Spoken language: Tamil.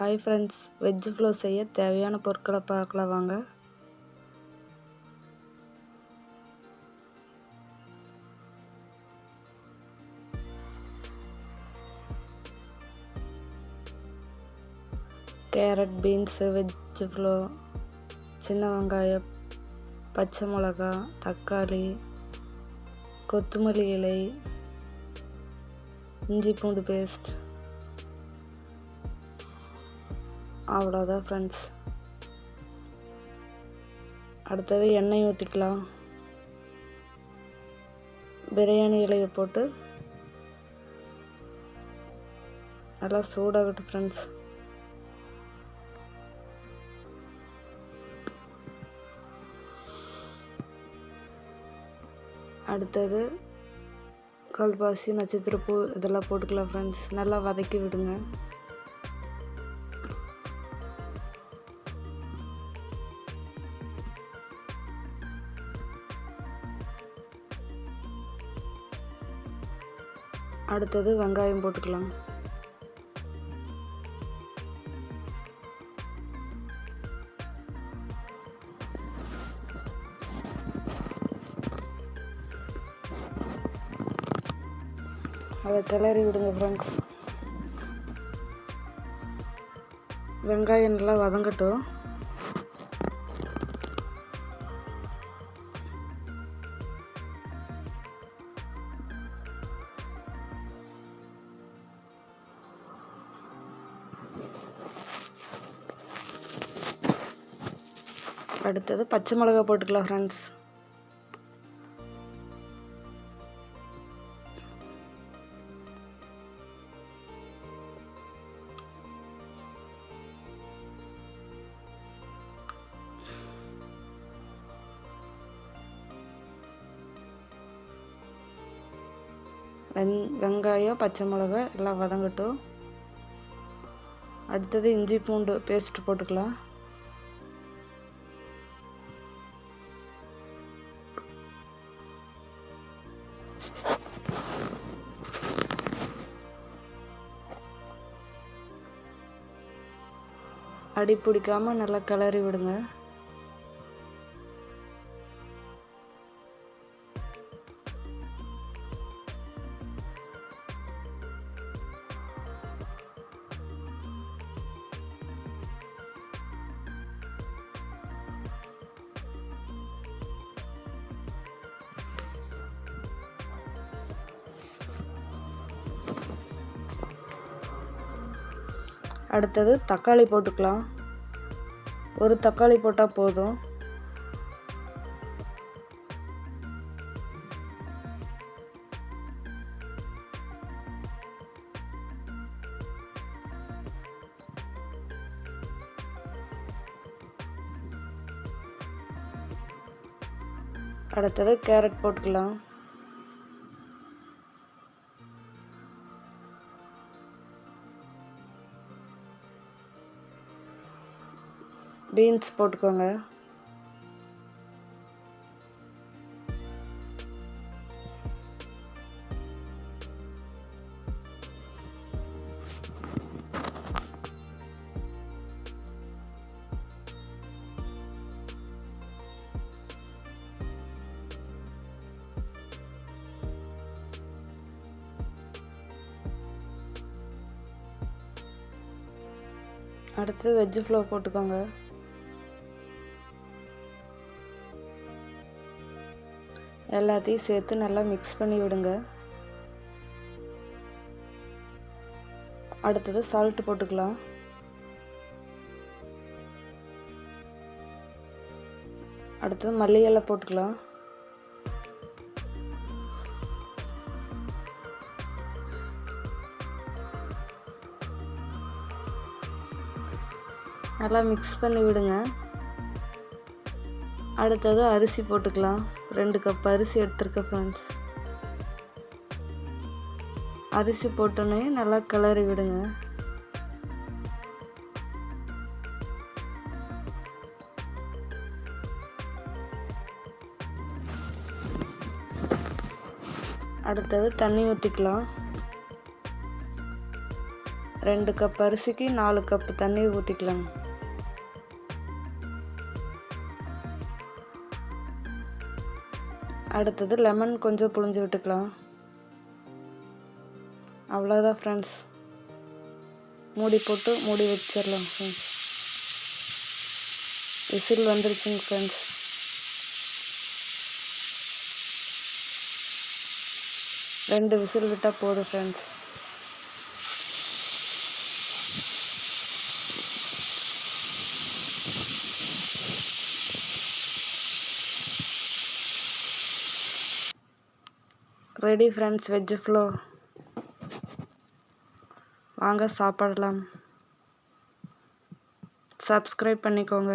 ஹாய் ஃப்ரெண்ட்ஸ் வெஜ் ஃப்ளோ செய்ய தேவையான பொருட்களை பார்க்கலாம் வாங்க கேரட் பீன்ஸு வெஜ் ஃப்ளோ சின்ன வெங்காயம் பச்சை மிளகா தக்காளி கொத்தமல்லி இலை இஞ்சி பூண்டு பேஸ்ட் அவ்வளோதான் ஃப்ரெண்ட்ஸ் அடுத்தது எண்ணெய் ஊற்றிக்கலாம் பிரியாணி இலையை போட்டு நல்லா சூடாகட்டும் ஃப்ரெண்ட்ஸ் அடுத்தது கல்பாசி நட்சத்திரப்பூ இதெல்லாம் போட்டுக்கலாம் ஃப்ரெண்ட்ஸ் நல்லா வதக்கி விடுங்க. அடுத்தது வெங்காயம் போட்டுக்கலாம். அதை கிளறி விடுங்க ஃப்ரெண்ட்ஸ் வெங்காயம் நல்லா வதங்கட்டும். அடுத்தது பச்சை மிளகா போட்டுக்கலாம் ஃப்ரெண்ட்ஸ் வெங் வெங்காயம் பச்சை மிளகா எல்லாம் வதங்கட்டும். அடுத்தது இஞ்சி பூண்டு பேஸ்ட் போட்டுக்கலாம். அடி பிடிக்காம நல்லா கிளறி விடுங்க. அடுத்தது தக்காளி போட்டுக்கலாம். ஒரு தக்காளி போட்டால் போதும். அடுத்தது கேரட் போட்டுக்கலாம். பீன்ஸ் போட்டுக்கோங்க. அடுத்து வெஜ்ஜு ஃப்ளோ போட்டுக்கோங்க. எல்லாத்தையும் சேர்த்து நல்லா மிக்ஸ் பண்ணி விடுங்க. அடுத்தது சால்ட் போட்டுக்கலாம். அடுத்தது மல்லி இலை போட்டுக்கலாம். நல்லா மிக்ஸ் பண்ணி விடுங்க. அடுத்தது அரிசி போட்டுக்கலாம். ரெண்டு கப் அரிசி எடுத்துருக்கேன் ஃப்ரெண்ட்ஸ் அரிசி போட்டோன்னே நல்லா கிளறி விடுங்க. அடுத்தது தண்ணி ஊற்றிக்கலாம் ரெண்டு கப் அரிசிக்கு நாலு கப் தண்ணீர் ஊற்றிக்கலாங்க அடுத்தது லெமன் கொஞ்சம் புழிஞ்சு விட்டுக்கலாம். அவ்வளோதான் ஃப்ரெண்ட்ஸ் மூடி போட்டு மூடி வச்சிடலாம் ஃப்ரெண்ட்ஸ் விசில் வந்துருச்சுங்க ஃப்ரெண்ட்ஸ் ரெண்டு விசில் விட்டால் போதும் friends ready friends veg pulao வாங்க சாப்பிடலாம். சப்ஸ்கிரைப் பண்ணிக்கோங்க.